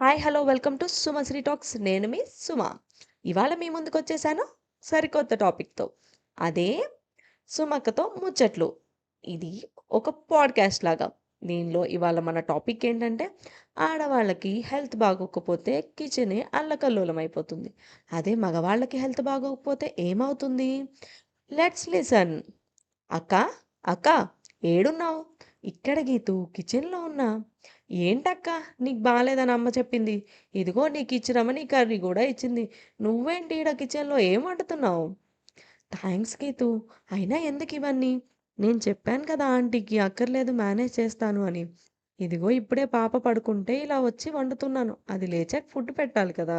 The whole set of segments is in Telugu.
Hi! Hello! Welcome to Sumasri talks. నేను మీ సుమ. ఇవాళ మీ ముందుకొచ్చేసాను సరికొత్త టాపిక్‌తో. అదే సుమక్కతో ముచ్చట్లు. ఇది ఒక పాడ్‌కాస్ట్ లాగా. దీనిలో ఇవాళ మన టాపిక్ ఏంటంటే ఆడవాళ్ళకి హెల్త్ బాగోకపోతే కిచెనే అల్లకల్లోలమైపోతుంది. అదే మగవాళ్ళకి హెల్త్ బాగోకపోతే ఏమవుతుంది? Let's listen. అక్కా! అక్కా! ఏడున్నావు? ఇక్కడ గీతు కిచెన్‌లో ఉన్నా. ఏంటక్క నీకు బాగాలేదని అమ్మ చెప్పింది. ఇదిగో నీకు నీకిచ్చిరమ్మని కర్రీ కూడా ఇచ్చింది. నువ్వేంటి ఈడ కిచెన్‌లో ఏం వండుతున్నావు? థ్యాంక్స్ గీతు అయినా ఎందుకు ఇవన్నీ నేను చెప్పాను కదా ఆంటీకి అక్కర్లేదు మేనేజ్ చేస్తాను అని. ఇదిగో ఇప్పుడే పాప పడుకుంటే ఇలా వచ్చి వండుతున్నాను. అది లేచాక ఫుడ్ పెట్టాలి కదా!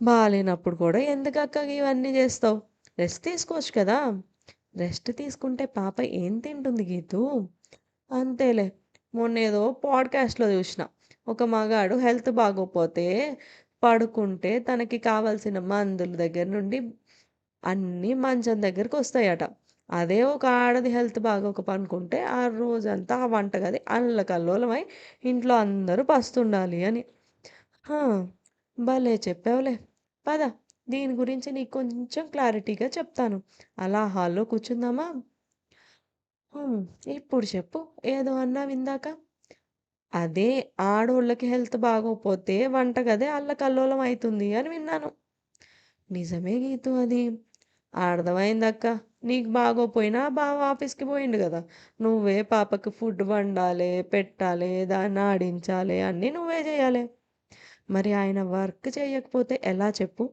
బాగాలేనప్పుడు కూడా ఎందుకక్కా ఇవన్నీ చేస్తావు? రెస్ట్ తీసుకోవచ్చు కదా! రెస్ట్ తీసుకుంటే పాప ఏం తింటుంది గీతూ? అంతేలే. మొన్నేదో పాడ్‌కాస్ట్‌లో చూసిన ఒక మగాడు హెల్త్ బాగోపోతే పడుకుంటే తనకి కావాల్సిన మందుల దగ్గర నుండి అన్నీ మంచం దగ్గరికి వస్తాయట అదే ఒక ఆడది హెల్త్ బాగోక పనుకుంటే ఆ రోజంతా ఆ వంటగది అల్లకల్లోలమై ఇంట్లో అందరూ పస్తుండాలి అని. భలే చెప్పావులే. పద దీని గురించి నీకు కొంచెం క్లారిటీగా చెప్తాను. అలా హాల్‌లో కూర్చుందామా? హ్మ్. ఇప్పుడు చెప్పు. ఏదో అన్నావిందాక? అదే ఆడోళ్ళకి హెల్త్ బాగోపోతే వంటగదే అల్లకల్లోలం అయితుంది అని విన్నాను. నిజమే గీతూ అది. అర్థమైందక్క. నీకు బాగోపోయినా బావ ఆఫీస్‌కి పోయిండు గదా! నువ్వే పాపకి ఫుడ్ వండాలే, పెట్టాలే, దాన్ని ఆడించాలే అన్నీ నువ్వే చేయాలి మరి ఆయన వర్క్ చెయ్యకపోతే ఎలా చెప్పు?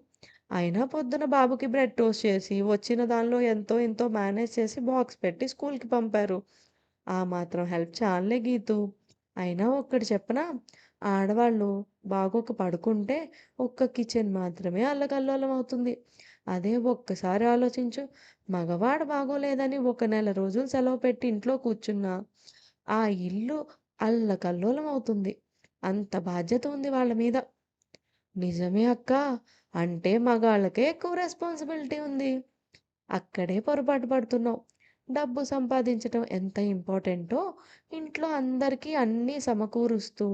అయినా పొద్దున బాబుకి బ్రెడ్ టోస్ట్ చేసి, వచ్చిన దానిలో ఎంతో ఎంతో మేనేజ్ చేసి బాక్స్ పెట్టి స్కూల్‌కి పంపారు. ఆ మాత్రం హెల్ప్ చాలే గీతు అయినా ఒక్కటి చెప్పనా? ఆడవాళ్ళు బాగోక పడుకుంటే ఒక్క కిచెన్ మాత్రమే అల్లకల్లోలం అవుతుంది. అదే ఒక్కసారి ఆలోచించు. మగవాడు బాగోలేదని ఒక నెల రోజులు సెలవు పెట్టి ఇంట్లో కూర్చున్నా, ఆ ఇల్లు అల్లకల్లోలం అవుతుంది. అంత బాధ్యత ఉంది వాళ్ళ మీద. నిజమే అక్కా. అంటే మగాళ్ళకే ఎక్కువ రెస్పాన్సిబిలిటీ ఉంది. అక్కడే పొరపాటు పడుతున్నావు. డబ్బు సంపాదించడం ఎంత ఇంపార్టెంటో ఇంట్లో అందరికీ అన్నీ సమకూరుస్తూ,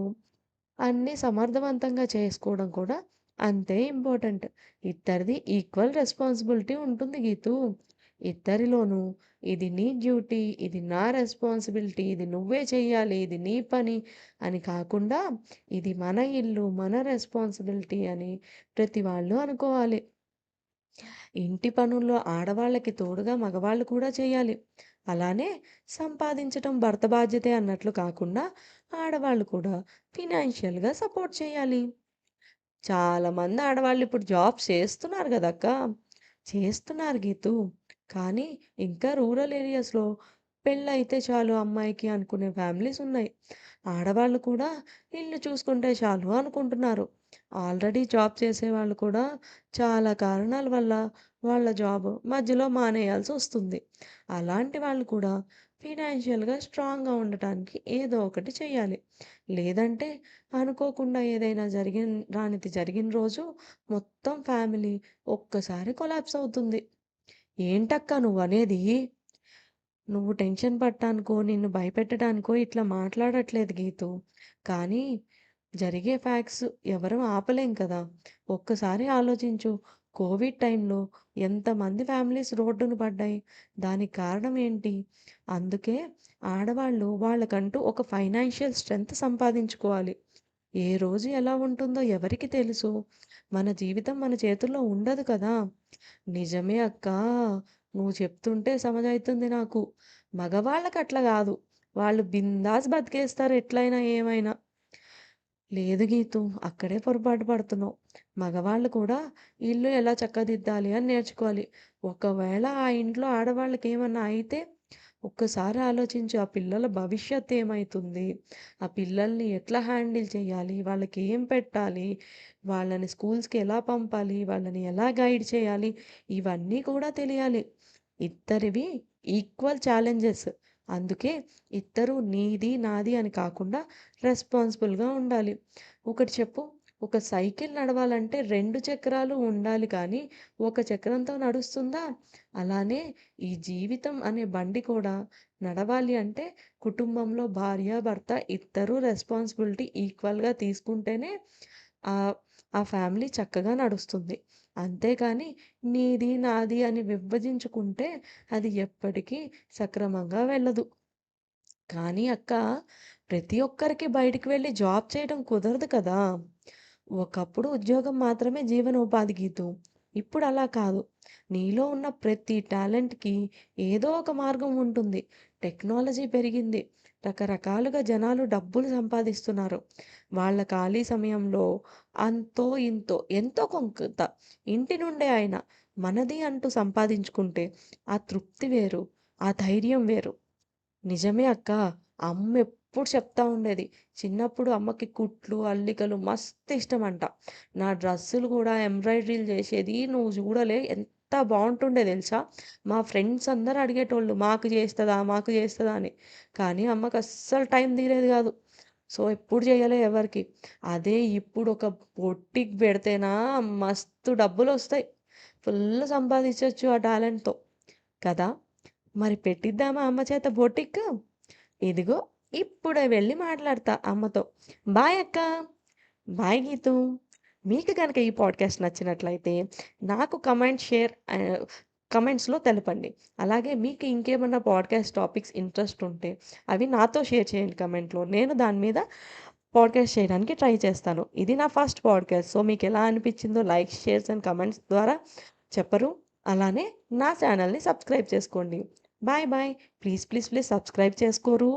అన్నీ సమర్థవంతంగా చేసుకోవడం కూడా అంతే ఇంపార్టెంట్. ఇద్దరిది ఈక్వల్ రెస్పాన్సిబిలిటీ ఉంటుంది గీతూ. ఇద్దరిలోనూ ఇది నీ డ్యూటీ, ఇది నా రెస్పాన్సిబిలిటీ, ఇది నువ్వే చెయ్యాలి, ఇది నీ పని అని కాకుండా ఇది మన ఇల్లు, మన రెస్పాన్సిబిలిటీ అని ప్రతి వాళ్ళు అనుకోవాలి. ఇంటి పనుల్లో ఆడవాళ్ళకి తోడుగా మగవాళ్ళు కూడా చేయాలి. అలానే సంపాదించటం భర్త బాధ్యతే అన్నట్లు కాకుండా ఆడవాళ్ళు కూడా ఫినాన్షియల్‌గా సపోర్ట్ చేయాలి. చాలామంది ఆడవాళ్ళు ఇప్పుడు జాబ్ చేస్తున్నారు కదక్క చేస్తున్నారు గీతూ. కానీ ఇంకా రూరల్ ఏరియాస్‌లో పెళ్ళైతే చాలు అమ్మాయికి అనుకునే ఫ్యామిలీస్ ఉన్నాయి. ఆడవాళ్ళు కూడా ఇల్లు చూసుకుంటే చాలు అనుకుంటున్నారు. ఆల్రెడీ జాబ్ చేసేవాళ్ళు కూడా చాలా కారణాల వల్ల వాళ్ళ జాబ్ మధ్యలో మానేయాల్సి వస్తుంది అలాంటి వాళ్ళు కూడా ఫినాన్షియల్‌గా స్ట్రాంగ్‌గా ఉండటానికి ఏదో ఒకటి చేయాలి లేదంటే అనుకోకుండా ఏదైనా జరిగిన రానిది జరిగిన రోజు మొత్తం ఫ్యామిలీ ఒక్కసారి కొలాప్స్ అవుతుంది. ఏంటక్కా నువ్వనేది? నువ్వు టెన్షన్ పట్టానుకో నిన్ను భయపెట్టడానికో ఇట్లా మాట్లాడట్లేదు గీతు కానీ జరిగే ఫ్యాక్ట్స్ ఎవరం ఆపలేం కదా! ఒక్కసారి ఆలోచించు. కోవిడ్ టైంలో ఎంతమంది ఫ్యామిలీస్ రోడ్డున పడ్డాయి. దానికి కారణం ఏంటి? అందుకే ఆడవాళ్ళు వాళ్ళకంటూ ఒక ఫైనాన్షియల్ స్ట్రెంత్ సంపాదించుకోవాలి. ఏ రోజు ఎలా ఉంటుందో ఎవరికి తెలుసు? మన జీవితం మన చేతుల్లో ఉండదు కదా! నిజమే అక్కా. నువ్వు చెప్తుంటే సమజైతుంది నాకు. మగవాళ్ళకి అట్లా కాదు వాళ్ళు బిందాస్ బతికేస్తారు ఎట్లైనా ఏమైనా. లేదు గీతు అక్కడే పొరపాటు పడుతున్నావు. మగవాళ్ళు కూడా ఇల్లు ఎలా చక్కదిద్దాలి అని నేర్చుకోవాలి. ఒకవేళ ఆ ఇంట్లో ఆడవాళ్ళకి ఏమన్నా అయితే ఒక్కసారి ఆలోచించు. ఆ పిల్లల భవిష్యత్తు ఏమవుతుంది ఆ పిల్లల్ని ఎట్లా హ్యాండిల్ చేయాలి? వాళ్ళకి ఏం పెట్టాలి? వాళ్ళని స్కూల్స్‌కి ఎలా పంపాలి? వాళ్ళని ఎలా గైడ్ చేయాలి? ఇవన్నీ కూడా తెలియాలి. ఇద్దరివి ఈక్వల్ ఛాలెంజెస్. అందుకే ఇద్దరు నీది, నాది అని కాకుండా రెస్పాన్సిబుల్‌గా ఉండాలి. ఒకటి చెప్పు. ఒక సైకిల్ నడవాలంటే రెండు చక్రాలు ఉండాలి కానీ, ఒక చక్రంతో నడుస్తుందా? అలానే ఈ జీవితం అనే బండి కూడా నడవాలి అంటే కుటుంబంలో భార్య, భర్త ఇద్దరూ రెస్పాన్సిబిలిటీ ఈక్వల్‌గా తీసుకుంటేనే ఆ ఆ ఫ్యామిలీ చక్కగా నడుస్తుంది. అంతేకాని నీది, నాది అని విభజించుకుంటే అది ఎప్పటికీ సక్రమంగా వెళ్ళదు. కానీ అక్క, ప్రతి ఒక్కరికి బయటికి వెళ్ళి జాబ్ చేయడం కుదరదు కదా! ఒకప్పుడు ఉద్యోగం మాత్రమే జీవనోపాధి గీతం ఇప్పుడు అలా కాదు. నీలో ఉన్న ప్రతి టాలెంట్‌కి ఏదో ఒక మార్గం ఉంటుంది. టెక్నాలజీ పెరిగింది. రకరకాలుగా జనాలు డబ్బులు సంపాదిస్తున్నారు. వాళ్ళ ఖాళీ సమయంలో అంతో ఇంతో ఎంతో కొంత ఇంటి నుండే ఆయన మనది అంటూ సంపాదించుకుంటే ఆ తృప్తి వేరు. ఆ ధైర్యం వేరు. నిజమే అక్క. అమ్మ ఎప్పుడు చెప్తా ఉండేది. చిన్నప్పుడు అమ్మకి కుట్లు, అల్లికలు మస్తు ఇష్టమంట. నా డ్రెస్సులు కూడా ఎంబ్రాయిడరీలు చేసేది. నువ్వు చూడలే ఎంత బాగుంటుండే తెలుసా? మా ఫ్రెండ్స్ అందరు అడిగేటోళ్ళు మాకు చేస్తుందా మాకు చేస్తుందా అని. కానీ అమ్మకి అస్సలు టైం తీరేది కాదు. సో, ఎప్పుడు చేయలే ఎవరికి అదే ఇప్పుడు ఒక బొటిక్ పెడితేనా మస్తు డబ్బులు వస్తాయి ఫుల్ సంపాదించొచ్చు ఆ టాలెంట్‌తో. కదా! మరి పెట్టిద్దామా అమ్మ చేత బొటిక్? ఇదిగో ఇప్పుడే వెళ్ళి మాట్లాడతా అమ్మతో. బాయ్ అక్క. బాయ్ గీతు మీకు కనుక ఈ పాడ్‌కాస్ట్ నచ్చినట్లయితే నాకు కమెంట్, షేర్ కమెంట్స్‌లో తెలపండి. అలాగే మీకు ఇంకేమన్నా పాడ్‌కాస్ట్ టాపిక్స్ ఇంట్రెస్ట్ ఉంటే అవి నాతో షేర్ చేయండి కమెంట్‌లో. నేను దాని మీద పాడ్‌కాస్ట్ చేయడానికి ట్రై చేస్తాను. ఇది నా ఫస్ట్ పాడ్‌కాస్ట్. సో, మీకు ఎలా అనిపించిందో లైక్స్, షేర్స్ అండ్ కమెంట్స్ ద్వారా చెప్పరు. అలానే నా ఛానల్ని సబ్స్క్రైబ్ చేసుకోండి. Bye bye. Please, please, please subscribe చేసుకోరు.